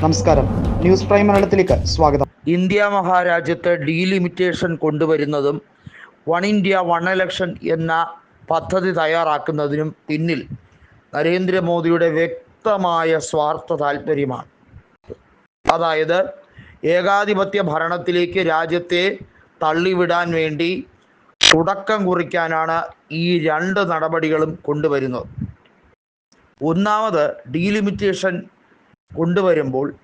നമസ്കാരം. News prime മലയാളത്തിലേക്ക് സ്വാഗതം. ഇന്ത്യ മഹാരാജ്യത്ത് ഡീലിമിറ്റേഷൻ കൊണ്ടുവരുന്നതും വൺ ഇന്ത്യ വൺ ഇലക്ഷൻ എന്ന പദ്ധതി തയ്യാറാക്കുന്നതിനും പിന്നിൽ നരേന്ദ്രമോദിയുടെ വ്യക്തമായ സ്വാർത്ഥ താല്പര്യമാണ് അതായത് ഏകാധിപത്യ ഭരണത്തിലേക്ക് രാജ്യത്തെ തള്ളിവിടാൻ വേണ്ടി തുടക്കം കുറിക്കാനാണ് ഈ രണ്ട് നടപടികളും കൊണ്ടുവരുന്നത്. ഒന്നാമത് ഡീലിമിറ്റേഷൻ കൊണ്ടുവരുമ്പോൾ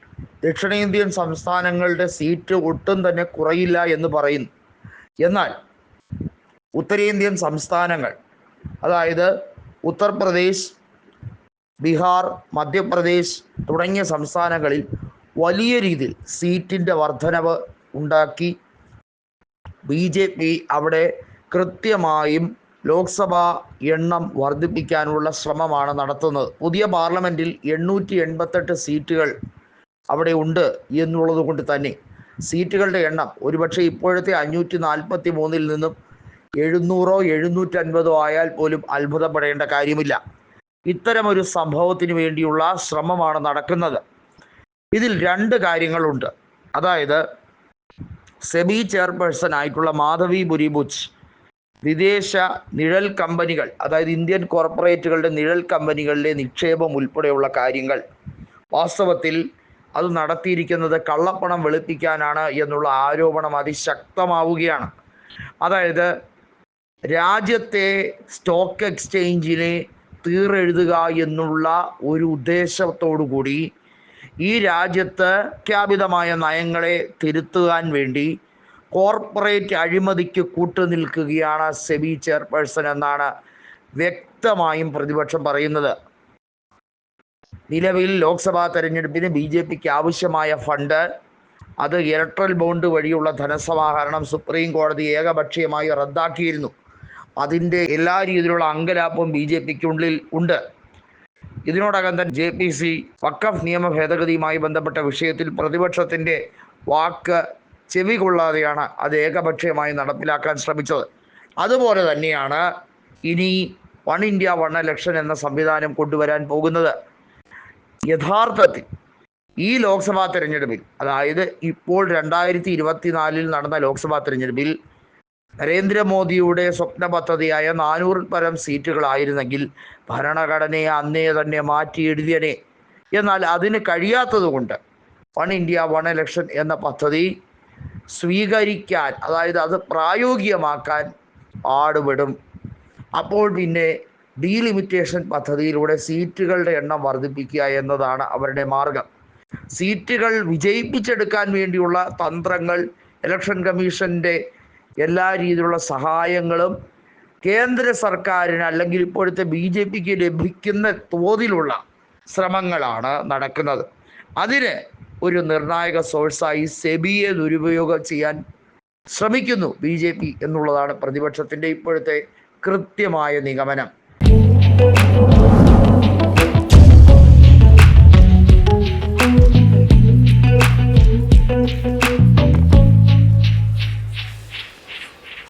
ദക്ഷിണേന്ത്യൻ സംസ്ഥാനങ്ങളുടെ സീറ്റ് ഒട്ടും തന്നെ കുറയില്ല എന്ന് പറയുന്നു. എന്നാൽ ഉത്തരേന്ത്യൻ സംസ്ഥാനങ്ങൾ അതായത് ഉത്തർപ്രദേശ് ബീഹാർ മധ്യപ്രദേശ് തുടങ്ങിയ സംസ്ഥാനങ്ങളിൽ വലിയ രീതിയിൽ സീറ്റിന്റെ വർധനവ് ഉണ്ടാക്കി. ബി ജെ പി അവിടെ കൃത്യമായും ലോക്സഭാ എണ്ണം വർദ്ധിപ്പിക്കാനുള്ള ശ്രമമാണ് നടത്തുന്നത്. പുതിയ പാർലമെന്റിൽ എണ്ണൂറ്റി എൺപത്തെട്ട് സീറ്റുകൾ അവിടെ ഉണ്ട് എന്നുള്ളത് കൊണ്ട് തന്നെ സീറ്റുകളുടെ എണ്ണം ഒരുപക്ഷെ ഇപ്പോഴത്തെ അഞ്ഞൂറ്റി നാൽപ്പത്തി മൂന്നിൽ നിന്നും എഴുന്നൂറോ എഴുന്നൂറ്റൻപതോ ആയാൽ പോലും അത്ഭുതപ്പെടേണ്ട കാര്യമില്ല. ഇത്തരമൊരു സംഭവത്തിന് വേണ്ടിയുള്ള ശ്രമമാണ് നടക്കുന്നത്. ഇതിൽ രണ്ട് കാര്യങ്ങളുണ്ട്. അതായത് സെബി ചെയർപേഴ്സൺ ആയിട്ടുള്ള മാധവി ബുരിബുച്ച് വിദേശ നിഴൽ കമ്പനികൾ അതായത് ഇന്ത്യൻ കോർപ്പറേറ്റുകളുടെ നിഴൽ കമ്പനികളിലെ നിക്ഷേപം ഉൾപ്പെടെയുള്ള കാര്യങ്ങൾ വാസ്തവത്തിൽ അത് നടത്തിയിരിക്കുന്നത് കള്ളപ്പണം വെളുപ്പിക്കാനാണ് എന്നുള്ള ആരോപണം അതിശക്തമാവുകയാണ്. അതായത് രാജ്യത്തെ സ്റ്റോക്ക് എക്സ്ചേഞ്ചിനെ തീറെഴുതുക എന്നുള്ള ഒരു ഉദ്ദേശത്തോടു കൂടി ഈ രാജ്യത്ത് പ്രഖ്യാപിതമായ നയങ്ങളെ തിരുത്തുവാൻ വേണ്ടി കോർപ്പറേറ്റ് അഴിമതിക്ക് കൂട്ടുനിൽക്കുകയാണ് സെബി ചെയർപേഴ്സൺ എന്നാണ് വ്യക്തമായും പ്രതിപക്ഷം പറയുന്നത്. നിലവിൽ ലോക്സഭാ തെരഞ്ഞെടുപ്പിന് ബി ജെ പിക്ക് ആവശ്യമായ ഫണ്ട് അത് ഇലക്ട്രൽ ബോണ്ട് വഴിയുള്ള ധനസമാഹരണം സുപ്രീം കോടതി ഏകപക്ഷീയമായി റദ്ദാക്കിയിരുന്നു. അതിന്റെ എല്ലാ രീതിയിലുള്ള അങ്കലാപ്പും ബി ജെ പിക്കുള്ളിൽ ഉണ്ട്. ഇതിനോടകം തന്നെ ജെ പി സി വക്കഫ് നിയമ ഭേദഗതിയുമായി ബന്ധപ്പെട്ട വിഷയത്തിൽ പ്രതിപക്ഷത്തിന്റെ വാക്ക് ചെവി കൊള്ളാതെയാണ് അത് ഏകപക്ഷീയമായി നടപ്പിലാക്കാൻ ശ്രമിച്ചത്. അതുപോലെ തന്നെയാണ് ഇനി വൺ ഇന്ത്യ വൺ ഇലക്ഷൻ എന്ന സംവിധാനം കൊണ്ടുവരാൻ പോകുന്നത്. യഥാർത്ഥത്തിൽ ഈ ലോക്സഭാ തെരഞ്ഞെടുപ്പിൽ അതായത് ഇപ്പോൾ രണ്ടായിരത്തി ഇരുപത്തിനാലിൽ നടന്ന ലോക്സഭാ തെരഞ്ഞെടുപ്പിൽ നരേന്ദ്രമോദിയുടെ സ്വപ്ന പദ്ധതിയായ നാനൂറിൽ പരം സീറ്റുകളായിരുന്നെങ്കിൽ ഭരണഘടനയെ അന്നേ തന്നെ മാറ്റി എഴുതിയനെ. എന്നാൽ അതിന് കഴിയാത്തത് കൊണ്ട് വൺ ഇന്ത്യ വൺ ഇലക്ഷൻ എന്ന പദ്ധതി സ്വീകരിക്കാൻ അതായത് അത് പ്രായോഗികമാക്കാൻ പാടുപെടും അപ്പോൾ പിന്നെ ഡീലിമിറ്റേഷൻ പദ്ധതിയിലൂടെ സീറ്റുകളുടെ എണ്ണം വർദ്ധിപ്പിക്കുക എന്നതാണ് അവരുടെ മാർഗം. സീറ്റുകൾ വിജയിപ്പിച്ചെടുക്കാൻ വേണ്ടിയുള്ള തന്ത്രങ്ങൾ ഇലക്ഷൻ കമ്മീഷന്റെ എല്ലാ രീതിയിലുള്ള സഹായങ്ങളും കേന്ദ്ര സർക്കാരിന് അല്ലെങ്കിൽ ഇപ്പോഴത്തെ ബി ജെ പിക്ക് ലഭിക്കുന്ന തോതിലുള്ള ശ്രമങ്ങളാണ് നടക്കുന്നത്. അതിന് ഒരു നിർണായക സോഴ്സായി സെബിയെ ദുരുപയോഗം ചെയ്യാൻ ശ്രമിക്കുന്നു ബി ജെ പി എന്നുള്ളതാണ് പ്രതിപക്ഷത്തിന്റെ ഇപ്പോഴത്തെ കൃത്യമായ നിഗമനം.